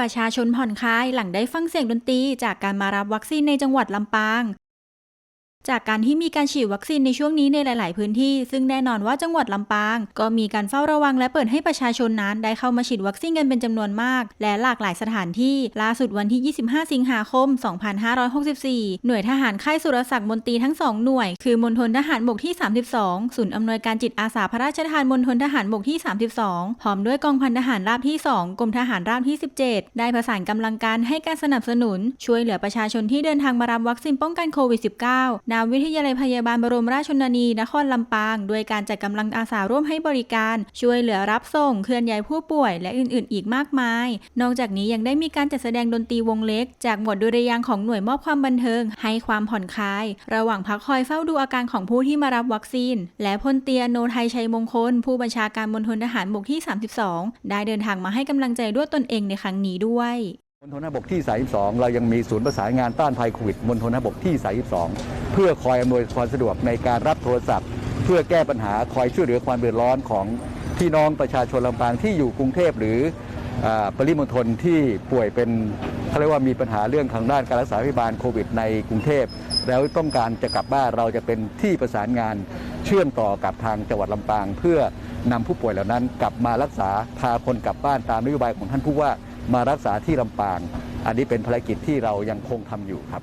ประชาชนผ่อนคลายหลังได้ฟังเสียงดนตรีจากการมารับวัคซีนในจังหวัดลำปาง จากการที่มีการฉีดวัคซีนในช่วงนี้ในหลาย ๆ พื้นที่ ซึ่งแน่นอนว่าจังหวัดลำปาง ก็มีการเฝ้าระวังและเปิดให้ประชาชนนั้น ได้เข้ามาฉีดวัคซีนกันเป็นจำนวนมาก และหลากหลายสถานที่ ล่าสุดวันที่ 25 สิงหาคม 2564 หน่วยทหารค่ายสุรศักดิ์มนตรีทั้ง 2 หน่วย คือมณฑลทหารบกที่ 32 ศูนย์อำนวยการจิตอาสาพระราชทานมณฑลทหารบกที่ 32 พร้อมด้วยกองพันทหารราบที่ 2 กรมทหารราบที่ 17 ได้ประสานกำลังการให้การสนับสนุน ช่วยเหลือประชาชนที่เดินทางมารับวัคซีนป้องกันโควิด -19 ณวิทยาลัยพยาบาลบรมราชชนนีนครลำปาง ด้วยการจัดกำลังอาสาร่วมให้บริการ ช่วยเหลือรับส่งเคลื่อนย้ายผู้ป่วย และอื่นๆ อีกมากมาย นอกจากนี้ยังได้มีการจัดแสดงดนตรีวงเล็ก จากหมวดดุริยางของหน่วยมอบความบันเทิง ให้ความผ่อนคลาย ระหว่างพักคอยเฝ้าดูอาการของผู้ที่มารับวัคซีน และพลเตียโนไทยชัยมงคล ผู้บัญชาการมณฑลทหารบกที่ 32 ได้เดินทางมาให้กำลังใจด้วยตนเองในครั้งนี้ด้วย มณฑลทหารบกที่ 32 เรายังมีศูนย์ประสานงานต้านภัยโควิดมณฑลทหารบกที่ 32 เพื่อคอยอำนวยความสะดวกในการรับโทรศัพท์ เพื่อแก้ปัญหาคอยช่วยเหลือความเดือดร้อนของพี่น้องประชาชนลำปางที่อยู่กรุงเทพหรืออปริมณฑลที่ป่วยเป็นเขาเรียกว่ามีปัญหาเรื่องทางด้านการรักษาพยาบาลโควิดในกรุงเทพ แล้วต้องการจะกลับบ้านเราจะเป็นที่ประสานงานเชื่อมต่อกับทางจังหวัดลำปาง เพื่อนำผู้ป่วยเหล่านั้น กลับมารักษาพาคนกลับบ้านตามนโยบายของท่านผู้ว่า มารักษาที่ลำปาง อันนี้เป็นภารกิจที่เรายังคงทำอยู่ครับ